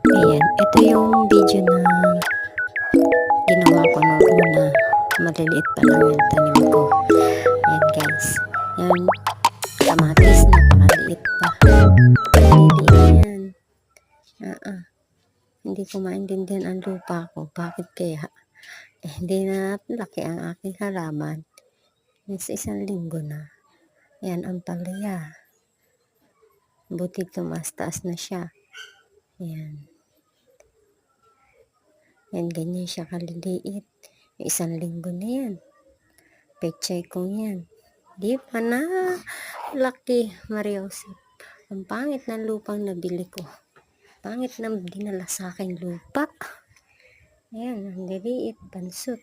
Ayan, ito yung video na ginawa ko nung una. Maliliit pa lang yung tanim ko. Ayan guys. Yan. Kamatis, napakaliit pa. Maliliit yan. Ah, ah. Hindi ko maintindihan ang lupa ko. Bakit kaya? Eh, hindi na laki ang aking halaman. Yes, isang linggo na. Yan ang palaya. Buti tumaas taas na siya. Yan. Yan, ganyan siya kaliliit. Isang linggo na yan. Pechay ko yan. Di pa na. Laki, Mariosip. Ang pangit ng lupang nabili ko. Pangit na dinala sa akin lupa. Ayan, ang liliit, bansot.